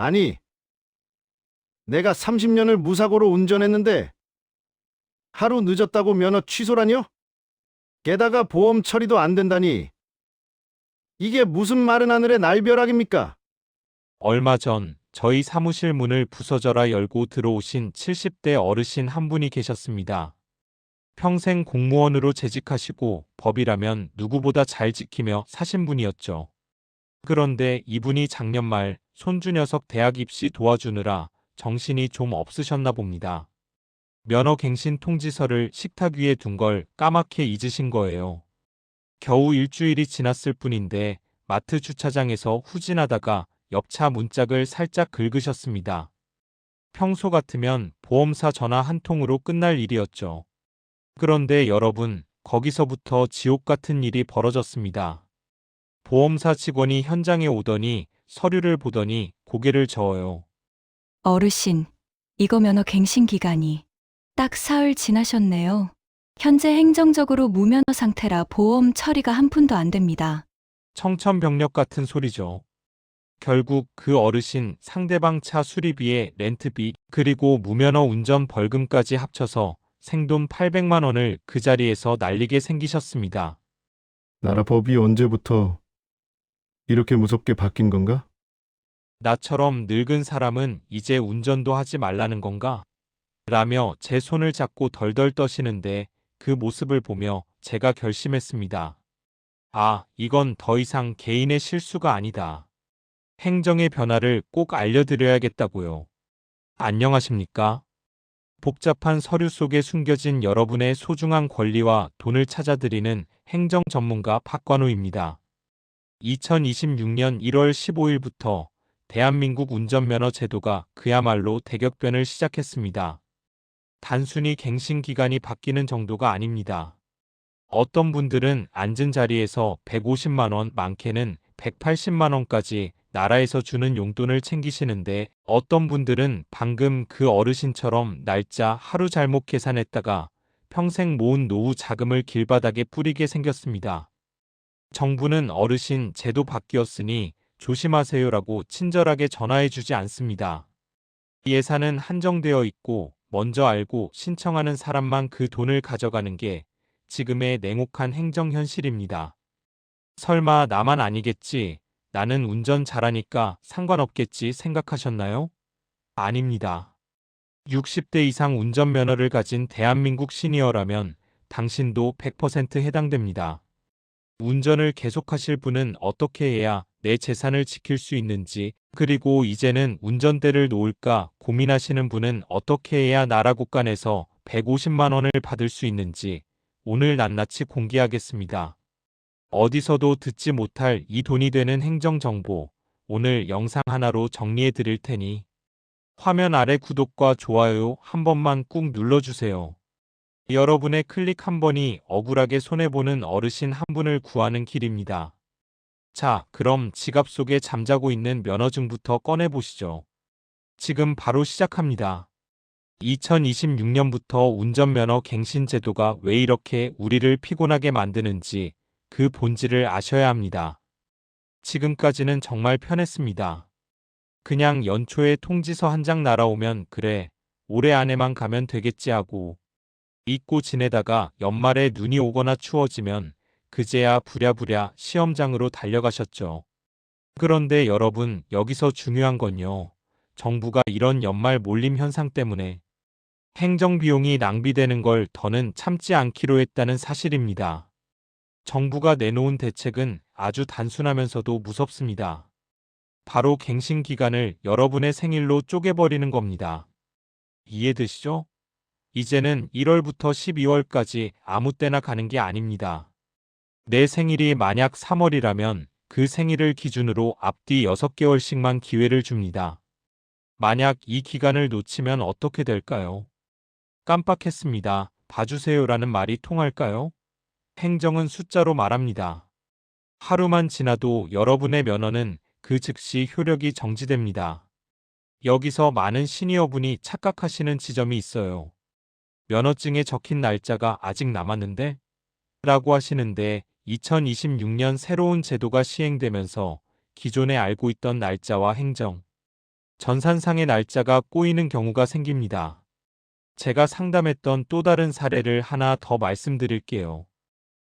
아니, 내가 30년을 무사고로 운전했는데 하루 늦었다고 면허 취소라뇨? 게다가 보험 처리도 안 된다니. 이게 무슨 마른 하늘의 날벼락입니까? 얼마 전 저희 사무실 문을 부서져라 열고 들어오신 70대 어르신 한 분이 계셨습니다. 평생 공무원으로 재직하시고 법이라면 누구보다 잘 지키며 사신 분이었죠. 그런데 이분이 작년 말 손주 녀석 대학 입시 도와주느라 정신이 좀 없으셨나 봅니다. 면허 갱신 통지서를 식탁 위에 둔 걸 까맣게 잊으신 거예요. 겨우 일주일이 지났을 뿐인데 마트 주차장에서 후진하다가 옆차 문짝을 살짝 긁으셨습니다. 평소 같으면 보험사 전화 한 통으로 끝날 일이었죠. 그런데 여러분, 거기서부터 지옥 같은 일이 벌어졌습니다. 보험사 직원이 현장에 오더니 서류를 보더니 고개를 저어요. 어르신, 이거 면허 갱신 기간이 딱 사흘 지나셨네요. 현재 행정적으로 무면허 상태라 보험 처리가 한 푼도 안 됩니다. 청천벽력 같은 소리죠. 결국 그 어르신 상대방 차 수리비에 렌트비 그리고 무면허 운전 벌금까지 합쳐서 생돈 800만 원을 그 자리에서 날리게 생기셨습니다. 나라 법이 언제부터 이렇게 무섭게 바뀐 건가? 나처럼 늙은 사람은 이제 운전도 하지 말라는 건가? 라며 제 손을 잡고 덜덜 떠시는데 그 모습을 보며 제가 결심했습니다. 아, 이건 더 이상 개인의 실수가 아니다. 행정의 변화를 꼭 알려드려야겠다고요. 안녕하십니까? 복잡한 서류 속에 숨겨진 여러분의 소중한 권리와 돈을 찾아드리는 행정 전문가 박관우입니다. 2026년 1월 15일부터 대한민국 운전면허 제도가 그야말로 대격변을 시작했습니다. 단순히 갱신 기간이 바뀌는 정도가 아닙니다. 어떤 분들은 앉은 자리에서 150만 원, 많게는 180만 원까지 나라에서 주는 용돈을 챙기시는데 어떤 분들은 방금 그 어르신처럼 날짜 하루 잘못 계산했다가 평생 모은 노후 자금을 길바닥에 뿌리게 생겼습니다. 정부는 어르신 제도 바뀌었으니 조심하세요라고 친절하게 전화해 주지 않습니다. 예산은 한정되어 있고 먼저 알고 신청하는 사람만 그 돈을 가져가는 게 지금의 냉혹한 행정 현실입니다. 설마 나만 아니겠지, 나는 운전 잘하니까 상관없겠지 생각하셨나요? 아닙니다. 60대 이상 운전면허를 가진 대한민국 시니어라면 당신도 100% 해당됩니다. 운전을 계속하실 분은 어떻게 해야 내 재산을 지킬 수 있는지, 그리고 이제는 운전대를 놓을까 고민하시는 분은 어떻게 해야 나라 국간에서 150만 원을 받을 수 있는지 오늘 낱낱이 공개하겠습니다. 어디서도 듣지 못할 이 돈이 되는 행정 정보, 오늘 영상 하나로 정리해 드릴 테니 화면 아래 구독과 좋아요 한 번만 꾹 눌러주세요. 여러분의 클릭 한 번이 억울하게 손해보는 어르신 한 분을 구하는 길입니다. 자, 그럼 지갑 속에 잠자고 있는 면허증부터 꺼내보시죠. 지금 바로 시작합니다. 2026년부터 운전면허 갱신 제도가 왜 이렇게 우리를 피곤하게 만드는지 그 본질을 아셔야 합니다. 지금까지는 정말 편했습니다. 그냥 연초에 통지서 한 장 날아오면 그래, 올해 안에만 가면 되겠지 하고 잊고 지내다가 연말에 눈이 오거나 추워지면 그제야 부랴부랴 시험장으로 달려가셨죠. 그런데 여러분, 여기서 중요한 건요. 정부가 이런 연말 몰림 현상 때문에 행정비용이 낭비되는 걸 더는 참지 않기로 했다는 사실입니다. 정부가 내놓은 대책은 아주 단순하면서도 무섭습니다. 바로 갱신 기간을 여러분의 생일로 쪼개버리는 겁니다. 이해되시죠? 이제는 1월부터 12월까지 아무 때나 가는 게 아닙니다. 내 생일이 만약 3월이라면 그 생일을 기준으로 앞뒤 6개월씩만 기회를 줍니다. 만약 이 기간을 놓치면 어떻게 될까요? 깜빡했습니다. 봐주세요라는 말이 통할까요? 행정은 숫자로 말합니다. 하루만 지나도 여러분의 면허는 그 즉시 효력이 정지됩니다. 여기서 많은 시니어분이 착각하시는 지점이 있어요. 면허증에 적힌 날짜가 아직 남았는데? 라고 하시는데 2026년 새로운 제도가 시행되면서 기존에 알고 있던 날짜와 행정, 전산상의 날짜가 꼬이는 경우가 생깁니다. 제가 상담했던 또 다른 사례를 하나 더 말씀드릴게요.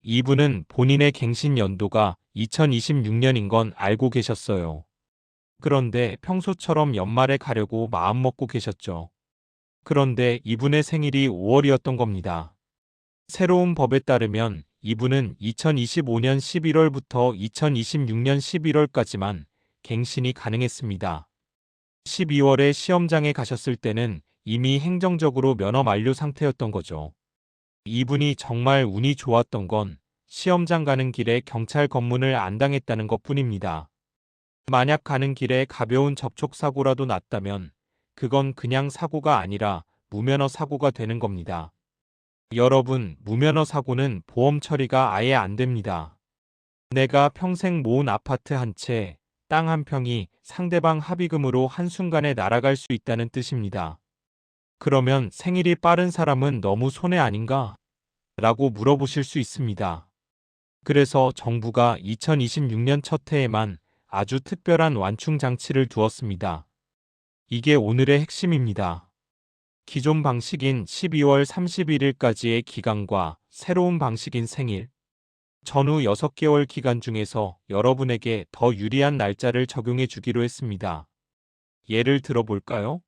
이분은 본인의 갱신 연도가 2026년인 건 알고 계셨어요. 그런데 평소처럼 연말에 가려고 마음먹고 계셨죠. 그런데 이분의 생일이 5월이었던 겁니다. 새로운 법에 따르면 이분은 2025년 11월부터 2026년 11월까지만 갱신이 가능했습니다. 12월에 시험장에 가셨을 때는 이미 행정적으로 면허 만료 상태였던 거죠. 이분이 정말 운이 좋았던 건 시험장 가는 길에 경찰 검문을 안 당했다는 것 뿐입니다. 만약 가는 길에 가벼운 접촉사고라도 났다면 그건 그냥 사고가 아니라 무면허 사고가 되는 겁니다. 여러분, 무면허 사고는 보험 처리가 아예 안 됩니다. 내가 평생 모은 아파트 한 채, 땅 한 평이 상대방 합의금으로 한순간에 날아갈 수 있다는 뜻입니다. 그러면 생일이 빠른 사람은 너무 손해 아닌가? 라고 물어보실 수 있습니다. 그래서 정부가 2026년 첫 해에만 아주 특별한 완충 장치를 두었습니다. 이게 오늘의 핵심입니다. 기존 방식인 12월 31일까지의 기간과 새로운 방식인 생일, 전후 6개월 기간 중에서 여러분에게 더 유리한 날짜를 적용해 주기로 했습니다. 예를 들어볼까요?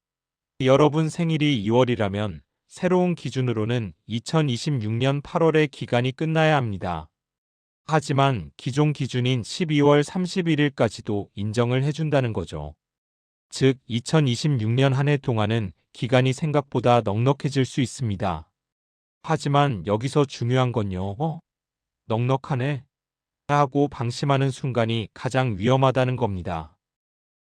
여러분 생일이 2월이라면 새로운 기준으로는 2026년 8월에 기간이 끝나야 합니다. 하지만 기존 기준인 12월 31일까지도 인정을 해준다는 거죠. 즉, 2026년 한 해 동안은 기간이 생각보다 넉넉해질 수 있습니다. 하지만 여기서 중요한 건요, 어? 넉넉하네? 하고 방심하는 순간이 가장 위험하다는 겁니다.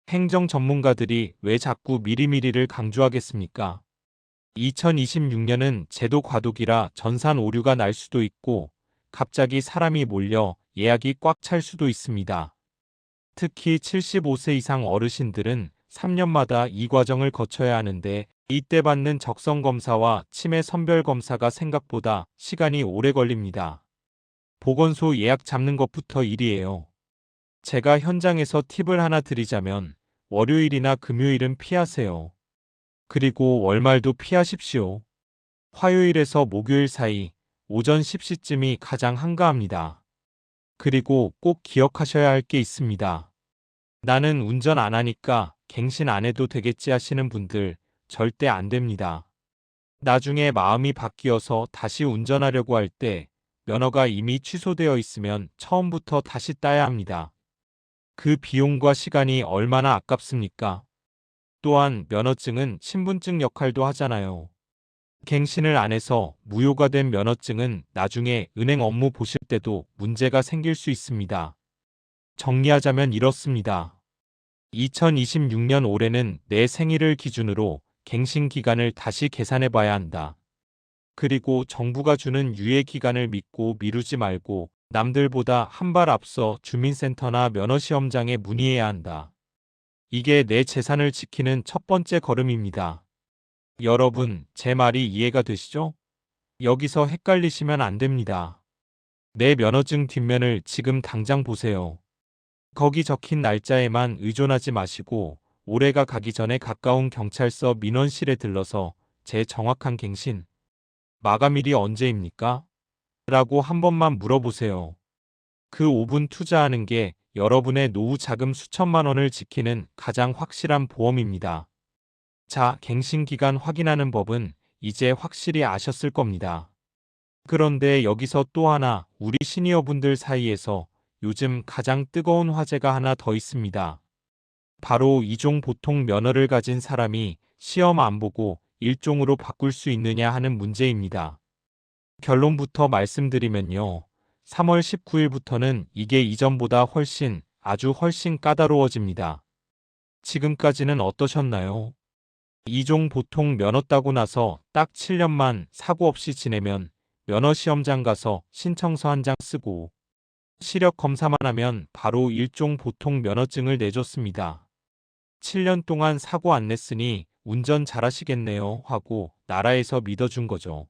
행정 전문가들이 왜 자꾸 미리미리를 강조하겠습니까? 2026년은 제도 과도기라 전산 오류가 날 수도 있고 갑자기 사람이 몰려 예약이 꽉 찰 수도 있습니다. 특히 75세 이상 어르신들은 3년마다 이 과정을 거쳐야 하는데 이때 받는 적성 검사와 치매 선별 검사가 생각보다 시간이 오래 걸립니다. 보건소 예약 잡는 것부터 일이에요. 제가 현장에서 팁을 하나 드리자면 월요일이나 금요일은 피하세요. 그리고 월말도 피하십시오. 화요일에서 목요일 사이 오전 10시쯤이 가장 한가합니다. 그리고 꼭 기억하셔야 할 게 있습니다. 나는 운전 안 하니까 갱신 안 해도 되겠지 하시는 분들 절대 안 됩니다. 나중에 마음이 바뀌어서 다시 운전하려고 할 때 면허가 이미 취소되어 있으면 처음부터 다시 따야 합니다. 그 비용과 시간이 얼마나 아깝습니까? 또한 면허증은 신분증 역할도 하잖아요. 갱신을 안 해서 무효가 된 면허증은 나중에 은행 업무 보실 때도 문제가 생길 수 있습니다. 정리하자면 이렇습니다. 2026년 올해는 내 생일을 기준으로 갱신 기간을 다시 계산해 봐야 한다. 그리고 정부가 주는 유예 기간을 믿고 미루지 말고 남들보다 한 발 앞서 주민센터나 면허시험장에 문의해야 한다. 이게 내 재산을 지키는 첫 번째 걸음입니다. 여러분, 제 말이 이해가 되시죠? 여기서 헷갈리시면 안 됩니다. 내 면허증 뒷면을 지금 당장 보세요. 거기 적힌 날짜에만 의존하지 마시고 올해가 가기 전에 가까운 경찰서 민원실에 들러서 제 정확한 갱신, 마감일이 언제입니까? 라고 한 번만 물어보세요. 그 5분 투자하는 게 여러분의 노후 자금 수천만 원을 지키는 가장 확실한 보험입니다. 자, 갱신 기간 확인하는 법은 이제 확실히 아셨을 겁니다. 그런데 여기서 또 하나 우리 시니어분들 사이에서 요즘 가장 뜨거운 화제가 하나 더 있습니다. 바로 이종 보통 면허를 가진 사람이 시험 안 보고 일종으로 바꿀 수 있느냐 하는 문제입니다. 결론부터 말씀드리면요. 3월 19일부터는 이게 이전보다 훨씬 아주 훨씬 까다로워집니다. 지금까지는 어떠셨나요? 이종 보통 면허 따고 나서 딱 7년만 사고 없이 지내면 면허 시험장 가서 신청서 한 장 쓰고 시력 검사만 하면 바로 일종 보통 면허증을 내줬습니다. 7년 동안 사고 안 냈으니 운전 잘하시겠네요 하고 나라에서 믿어준 거죠.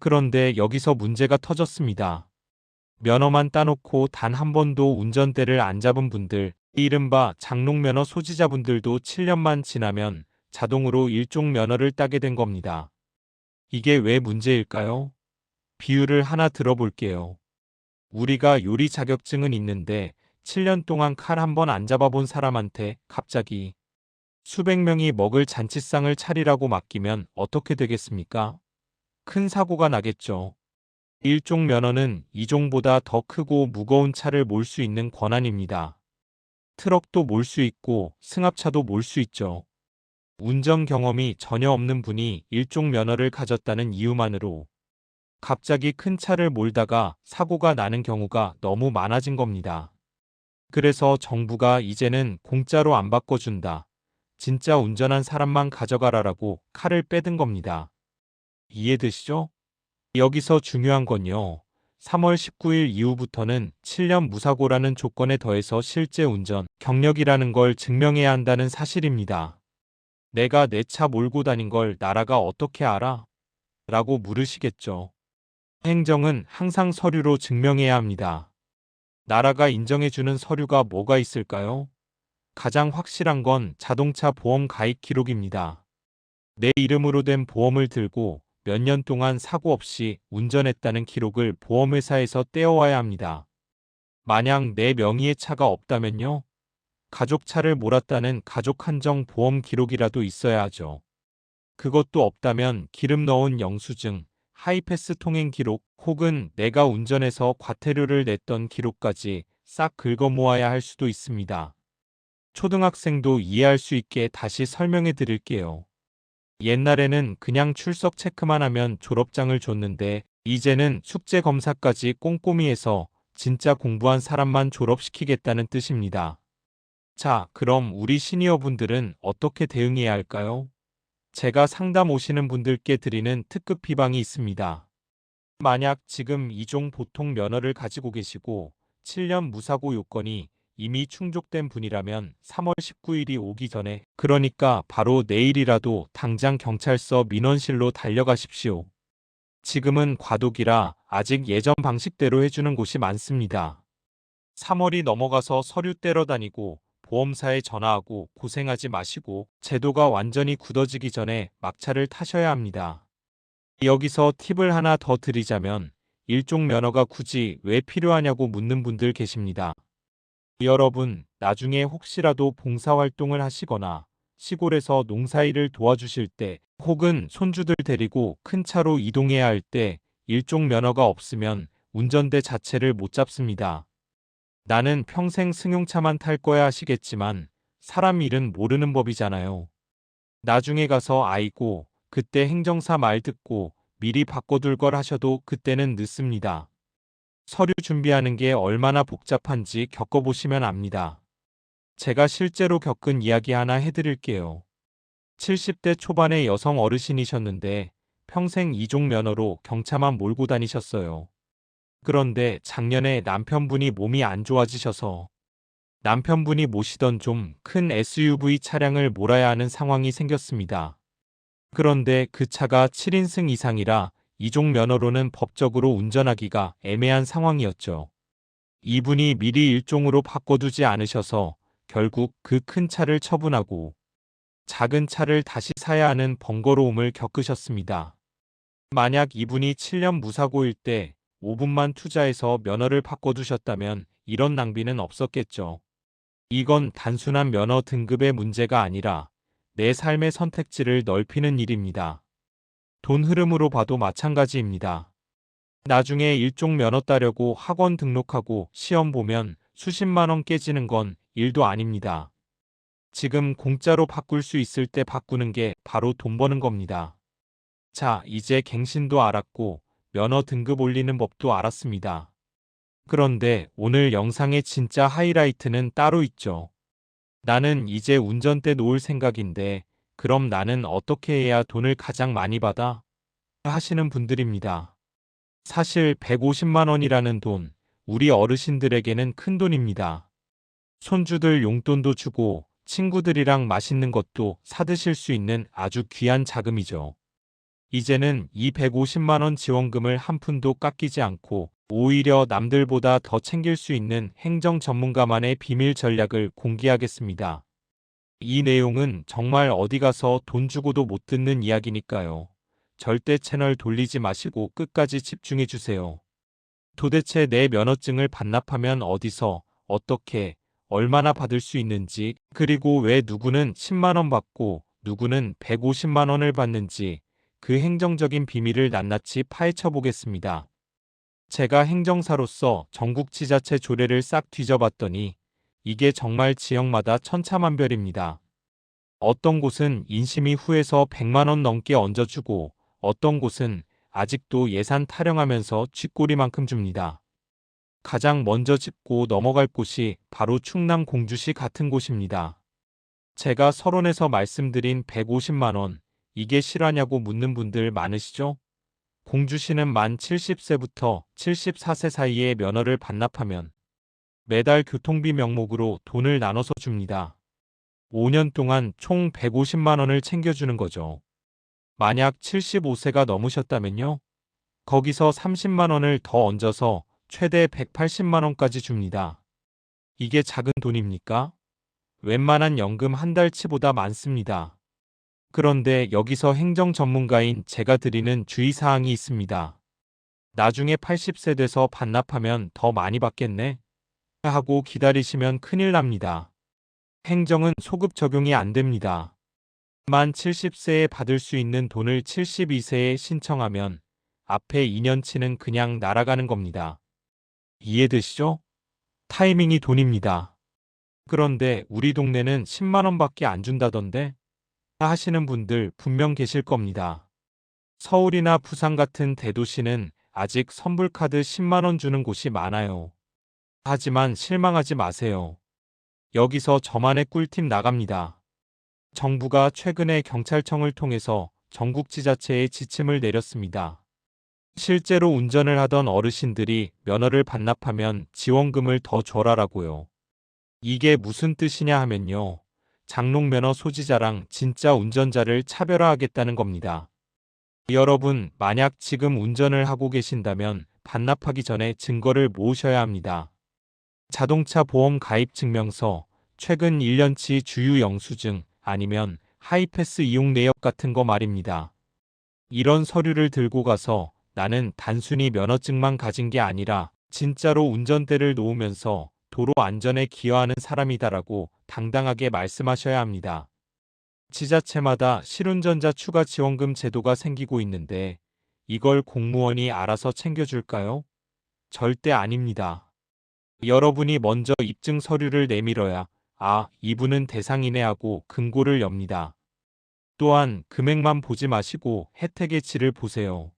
그런데 여기서 문제가 터졌습니다. 면허만 따놓고 단 한 번도 운전대를 안 잡은 분들, 이른바 장롱면허 소지자분들도 7년만 지나면 자동으로 일종 면허를 따게 된 겁니다. 이게 왜 문제일까요? 비유를 하나 들어볼게요. 우리가 요리 자격증은 있는데 7년 동안 칼 한 번 안 잡아본 사람한테 갑자기 수백 명이 먹을 잔치상을 차리라고 맡기면 어떻게 되겠습니까? 큰 사고가 나겠죠. 일종 면허는 이종보다 더 크고 무거운 차를 몰 수 있는 권한입니다. 트럭도 몰 수 있고 승합차도 몰 수 있죠. 운전 경험이 전혀 없는 분이 일종 면허를 가졌다는 이유만으로 갑자기 큰 차를 몰다가 사고가 나는 경우가 너무 많아진 겁니다. 그래서 정부가 이제는 공짜로 안 바꿔준다. 진짜 운전한 사람만 가져가라라고 칼을 빼든 겁니다. 이해되시죠? 여기서 중요한 건요. 3월 19일 이후부터는 7년 무사고라는 조건에 더해서 실제 운전 경력이라는 걸 증명해야 한다는 사실입니다. 내가 내 차 몰고 다닌 걸 나라가 어떻게 알아? 라고 물으시겠죠. 행정은 항상 서류로 증명해야 합니다. 나라가 인정해주는 서류가 뭐가 있을까요? 가장 확실한 건 자동차 보험 가입 기록입니다. 내 이름으로 된 보험을 들고 몇 년 동안 사고 없이 운전했다는 기록을 보험회사에서 떼어와야 합니다. 만약 내 명의의 차가 없다면요? 가족 차를 몰았다는 가족 한정 보험 기록이라도 있어야 하죠. 그것도 없다면 기름 넣은 영수증, 하이패스 통행 기록 혹은 내가 운전해서 과태료를 냈던 기록까지 싹 긁어 모아야 할 수도 있습니다. 초등학생도 이해할 수 있게 다시 설명해 드릴게요. 옛날에는 그냥 출석 체크만 하면 졸업장을 줬는데 이제는 숙제 검사까지 꼼꼼히 해서 진짜 공부한 사람만 졸업시키겠다는 뜻입니다. 자, 그럼 우리 시니어분들은 어떻게 대응해야 할까요? 제가 상담 오시는 분들께 드리는 특급 비방이 있습니다. 만약 지금 이종 보통 면허를 가지고 계시고 7년 무사고 요건이 이미 충족된 분이라면 3월 19일이 오기 전에 그러니까 바로 내일이라도 당장 경찰서 민원실로 달려가십시오. 지금은 과도기라 아직 예전 방식대로 해주는 곳이 많습니다. 3월이 넘어가서 서류 떼러 다니고 보험사에 전화하고 고생하지 마시고 제도가 완전히 굳어지기 전에 막차를 타셔야 합니다. 여기서 팁을 하나 더 드리자면 일종 면허가 굳이 왜 필요하냐고 묻는 분들 계십니다. 여러분, 나중에 혹시라도 봉사활동을 하시거나 시골에서 농사일을 도와주실 때 혹은 손주들 데리고 큰 차로 이동해야 할 때 일종 면허가 없으면 운전대 자체를 못 잡습니다. 나는 평생 승용차만 탈 거야 하시겠지만 사람 일은 모르는 법이잖아요. 나중에 가서 아이고 그때 행정사 말 듣고 미리 바꿔둘 걸 하셔도 그때는 늦습니다. 서류 준비하는 게 얼마나 복잡한지 겪어보시면 압니다. 제가 실제로 겪은 이야기 하나 해드릴게요. 70대 초반의 여성 어르신이셨는데 평생 이종 면허로 경차만 몰고 다니셨어요. 그런데 작년에 남편분이 몸이 안 좋아지셔서 남편분이 모시던 좀 큰 SUV 차량을 몰아야 하는 상황이 생겼습니다. 그런데 그 차가 7인승 이상이라 이종 면허로는 법적으로 운전하기가 애매한 상황이었죠. 이분이 미리 일종으로 바꿔두지 않으셔서 결국 그 큰 차를 처분하고 작은 차를 다시 사야 하는 번거로움을 겪으셨습니다. 만약 이분이 7년 무사고일 때 5분만 투자해서 면허를 바꿔두셨다면 이런 낭비는 없었겠죠. 이건 단순한 면허 등급의 문제가 아니라 내 삶의 선택지를 넓히는 일입니다. 돈 흐름으로 봐도 마찬가지입니다. 나중에 일종 면허 따려고 학원 등록하고 시험 보면 수십만 원 깨지는 건 일도 아닙니다. 지금 공짜로 바꿀 수 있을 때 바꾸는 게 바로 돈 버는 겁니다. 자, 이제 갱신도 알았고 면허 등급 올리는 법도 알았습니다. 그런데 오늘 영상의 진짜 하이라이트는 따로 있죠. 나는 이제 운전대 놓을 생각인데 그럼 나는 어떻게 해야 돈을 가장 많이 받아? 하시는 분들입니다. 사실 150만 원이라는 돈, 우리 어르신들에게는 큰 돈입니다. 손주들 용돈도 주고 친구들이랑 맛있는 것도 사드실 수 있는 아주 귀한 자금이죠. 이제는 이 150만 원 지원금을 한 푼도 깎이지 않고 오히려 남들보다 더 챙길 수 있는 행정 전문가만의 비밀 전략을 공개하겠습니다. 이 내용은 정말 어디 가서 돈 주고도 못 듣는 이야기니까요. 절대 채널 돌리지 마시고 끝까지 집중해 주세요. 도대체 내 면허증을 반납하면 어디서, 어떻게, 얼마나 받을 수 있는지, 그리고 왜 누구는 10만원 받고 누구는 150만원을 받는지 그 행정적인 비밀을 낱낱이 파헤쳐 보겠습니다. 제가 행정사로서 전국 지자체 조례를 싹 뒤져봤더니 이게 정말 지역마다 천차만별입니다. 어떤 곳은 인심이 후에서 100만원 넘게 얹어주고 어떤 곳은 아직도 예산 타령하면서 쥐꼬리만큼 줍니다. 가장 먼저 짚고 넘어갈 곳이 바로 충남 공주시 같은 곳입니다. 제가 서론에서 말씀드린 150만원, 이게 실화냐고 묻는 분들 많으시죠? 공주시는 만 70세부터 74세 사이에 면허를 반납하면 매달 교통비 명목으로 돈을 나눠서 줍니다. 5년 동안 총 150만 원을 챙겨주는 거죠. 만약 75세가 넘으셨다면요. 거기서 30만 원을 더 얹어서 최대 180만 원까지 줍니다. 이게 작은 돈입니까? 웬만한 연금 한 달치보다 많습니다. 그런데 여기서 행정 전문가인 제가 드리는 주의사항이 있습니다. 나중에 80세 돼서 반납하면 더 많이 받겠네? 하고 기다리시면 큰일 납니다. 행정은 소급 적용이 안 됩니다. 만 70세에 받을 수 있는 돈을 72세에 신청하면 앞에 2년치는 그냥 날아가는 겁니다. 이해되시죠? 타이밍이 돈입니다. 그런데 우리 동네는 10만원밖에 안 준다던데? 하시는 분들 분명 계실 겁니다. 서울이나 부산 같은 대도시는 아직 선불카드 10만원 주는 곳이 많아요. 하지만 실망하지 마세요. 여기서 저만의 꿀팁 나갑니다. 정부가 최근에 경찰청을 통해서 전국 지자체에 지침을 내렸습니다. 실제로 운전을 하던 어르신들이 면허를 반납하면 지원금을 더 줘라라고요. 이게 무슨 뜻이냐 하면요. 장롱 면허 소지자랑 진짜 운전자를 차별화하겠다는 겁니다. 여러분, 만약 지금 운전을 하고 계신다면 반납하기 전에 증거를 모으셔야 합니다. 자동차 보험 가입 증명서, 최근 1년치 주유 영수증, 아니면 하이패스 이용 내역 같은 거 말입니다. 이런 서류를 들고 가서 나는 단순히 면허증만 가진 게 아니라 진짜로 운전대를 놓으면서 도로 안전에 기여하는 사람이다라고 당당하게 말씀하셔야 합니다. 지자체마다 실운전자 추가 지원금 제도가 생기고 있는데 이걸 공무원이 알아서 챙겨줄까요? 절대 아닙니다. 여러분이 먼저 입증 서류를 내밀어야 아, 이분은 대상이네 하고 금고를 엽니다. 또한 금액만 보지 마시고 혜택의 질을 보세요.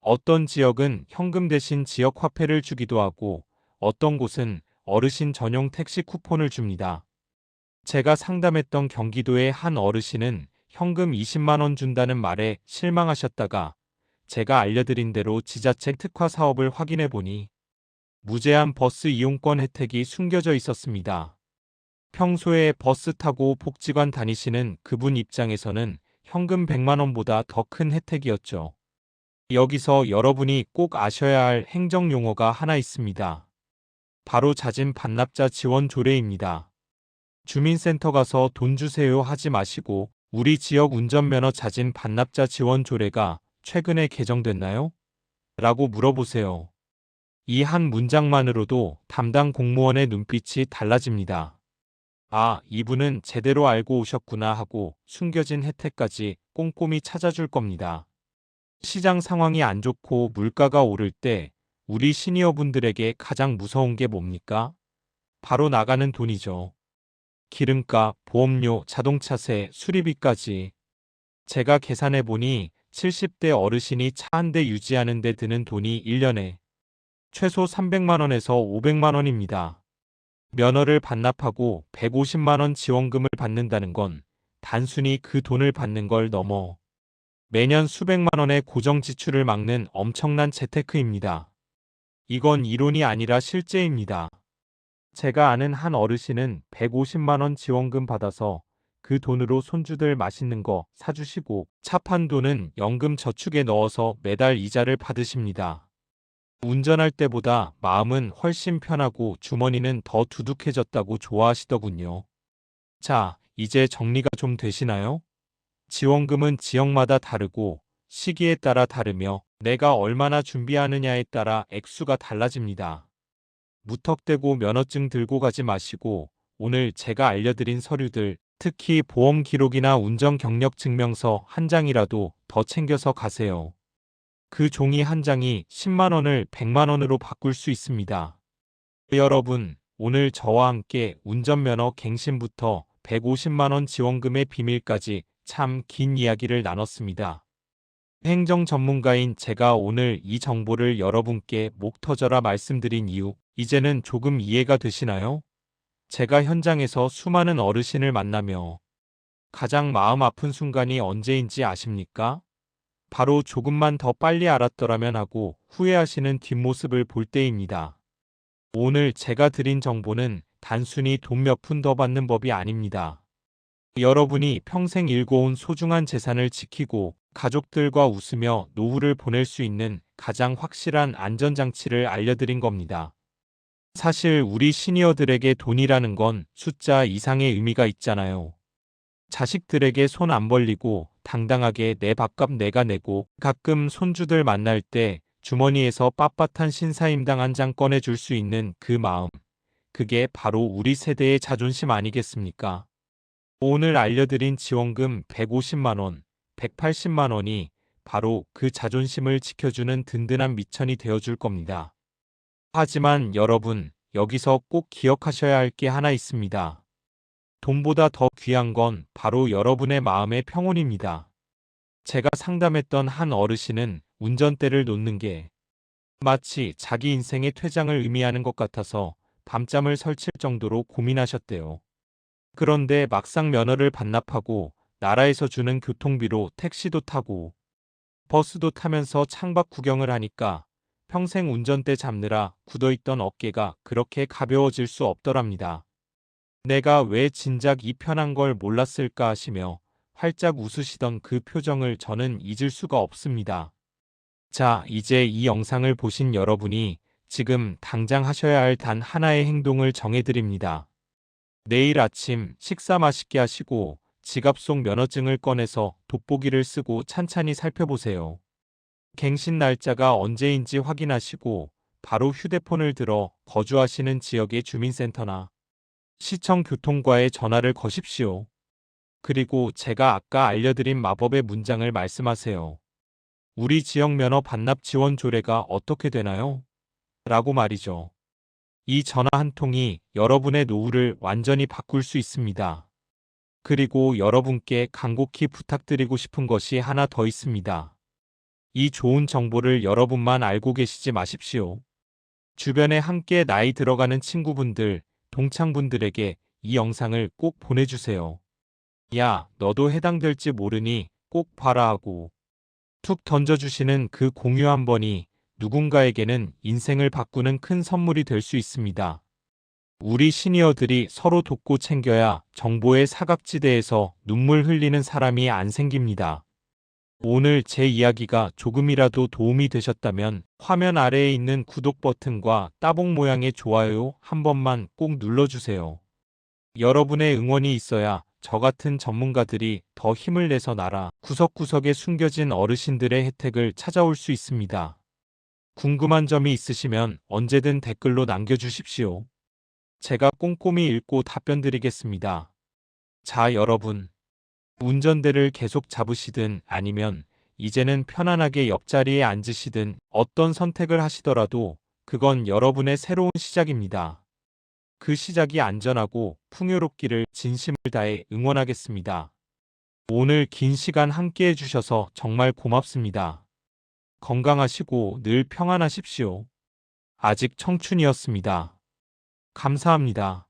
어떤 지역은 현금 대신 지역 화폐를 주기도 하고 어떤 곳은 어르신 전용 택시 쿠폰을 줍니다. 제가 상담했던 경기도의 한 어르신은 현금 20만원 준다는 말에 실망하셨다가 제가 알려드린 대로 지자체 특화 사업을 확인해 보니 무제한 버스 이용권 혜택이 숨겨져 있었습니다. 평소에 버스 타고 복지관 다니시는 그분 입장에서는 현금 100만원보다 더 큰 혜택이었죠. 여기서 여러분이 꼭 아셔야 할 행정 용어가 하나 있습니다. 바로 자진 반납자 지원 조례입니다. 주민센터 가서 돈 주세요 하지 마시고 우리 지역 운전면허 자진 반납자 지원 조례가 최근에 개정됐나요? 라고 물어보세요. 이 한 문장만으로도 담당 공무원의 눈빛이 달라집니다. 아, 이분은 제대로 알고 오셨구나 하고 숨겨진 혜택까지 꼼꼼히 찾아줄 겁니다. 시장 상황이 안 좋고 물가가 오를 때 우리 시니어분들에게 가장 무서운 게 뭡니까? 바로 나가는 돈이죠. 기름값, 보험료, 자동차세, 수리비까지. 제가 계산해 보니 70대 어르신이 차 한 대 유지하는 데 드는 돈이 1년에 최소 300만원에서 500만원입니다. 면허를 반납하고 150만원 지원금을 받는다는 건 단순히 그 돈을 받는 걸 넘어 매년 수백만원의 고정 지출을 막는 엄청난 재테크입니다. 이건 이론이 아니라 실제입니다. 제가 아는 한 어르신은 150만원 지원금 받아서 그 돈으로 손주들 맛있는 거 사주시고 차 판 돈은 연금 저축에 넣어서 매달 이자를 받으십니다. 운전할 때보다 마음은 훨씬 편하고 주머니는 더 두둑해졌다고 좋아하시더군요. 자, 이제 정리가 좀 되시나요? 지원금은 지역마다 다르고 시기에 따라 다르며 내가 얼마나 준비하느냐에 따라 액수가 달라집니다. 무턱대고 면허증 들고 가지 마시고 오늘 제가 알려드린 서류들, 특히 보험 기록이나 운전 경력 증명서 한 장이라도 더 챙겨서 가세요. 그 종이 한 장이 10만 원을 100만 원으로 바꿀 수 있습니다. 여러분, 오늘 저와 함께 운전면허 갱신부터 150만 원 지원금의 비밀까지 참 긴 이야기를 나눴습니다. 행정 전문가인 제가 오늘 이 정보를 여러분께 목 터져라 말씀드린 이유, 이제는 조금 이해가 되시나요? 제가 현장에서 수많은 어르신을 만나며 가장 마음 아픈 순간이 언제인지 아십니까? 바로 조금만 더 빨리 알았더라면 하고 후회하시는 뒷모습을 볼 때입니다. 오늘 제가 드린 정보는 단순히 돈 몇 푼 더 받는 법이 아닙니다. 여러분이 평생 일궈온 소중한 재산을 지키고 가족들과 웃으며 노후를 보낼 수 있는 가장 확실한 안전장치를 알려드린 겁니다. 사실 우리 시니어들에게 돈이라는 건 숫자 이상의 의미가 있잖아요. 자식들에게 손 안 벌리고 당당하게 내 밥값 내가 내고 가끔 손주들 만날 때 주머니에서 빳빳한 신사임당 한 장 꺼내줄 수 있는 그 마음. 그게 바로 우리 세대의 자존심 아니겠습니까? 오늘 알려드린 지원금 150만원, 180만원이 바로 그 자존심을 지켜주는 든든한 미천이 되어줄 겁니다. 하지만 여러분, 여기서 꼭 기억하셔야 할 게 하나 있습니다. 돈보다 더 귀한 건 바로 여러분의 마음의 평온입니다. 제가 상담했던 한 어르신은 운전대를 놓는 게 마치 자기 인생의 퇴장을 의미하는 것 같아서 밤잠을 설칠 정도로 고민하셨대요. 그런데 막상 면허를 반납하고 나라에서 주는 교통비로 택시도 타고 버스도 타면서 창밖 구경을 하니까 평생 운전대 잡느라 굳어있던 어깨가 그렇게 가벼워질 수 없더랍니다. 내가 왜 진작 이 편한 걸 몰랐을까 하시며 활짝 웃으시던 그 표정을 저는 잊을 수가 없습니다. 자, 이제 이 영상을 보신 여러분이 지금 당장 하셔야 할 단 하나의 행동을 정해드립니다. 내일 아침 식사 맛있게 하시고 지갑 속 면허증을 꺼내서 돋보기를 쓰고 찬찬히 살펴보세요. 갱신 날짜가 언제인지 확인하시고 바로 휴대폰을 들어 거주하시는 지역의 주민센터나 시청 교통과에 전화를 거십시오. 그리고 제가 아까 알려드린 마법의 문장을 말씀하세요. 우리 지역 면허 반납 지원 조례가 어떻게 되나요? 라고 말이죠. 이 전화 한 통이 여러분의 노후를 완전히 바꿀 수 있습니다. 그리고 여러분께 간곡히 부탁드리고 싶은 것이 하나 더 있습니다. 이 좋은 정보를 여러분만 알고 계시지 마십시오. 주변에 함께 나이 들어가는 친구분들, 동창분들에게 이 영상을 꼭 보내주세요. 야, 너도 해당될지 모르니 꼭 봐라 하고 툭 던져주시는 그 공유 한 번이 누군가에게는 인생을 바꾸는 큰 선물이 될 수 있습니다. 우리 시니어들이 서로 돕고 챙겨야 정보의 사각지대에서 눈물 흘리는 사람이 안 생깁니다. 오늘 제 이야기가 조금이라도 도움이 되셨다면 화면 아래에 있는 구독 버튼과 따봉 모양의 좋아요 한 번만 꼭 눌러주세요. 여러분의 응원이 있어야 저 같은 전문가들이 더 힘을 내서 나라 구석구석에 숨겨진 어르신들의 혜택을 찾아올 수 있습니다. 궁금한 점이 있으시면 언제든 댓글로 남겨주십시오. 제가 꼼꼼히 읽고 답변 드리겠습니다. 자, 여러분. 운전대를 계속 잡으시든 아니면 이제는 편안하게 옆자리에 앉으시든 어떤 선택을 하시더라도 그건 여러분의 새로운 시작입니다. 그 시작이 안전하고 풍요롭기를 진심을 다해 응원하겠습니다. 오늘 긴 시간 함께 해주셔서 정말 고맙습니다. 건강하시고 늘 평안하십시오. 아직 청춘이었습니다. 감사합니다.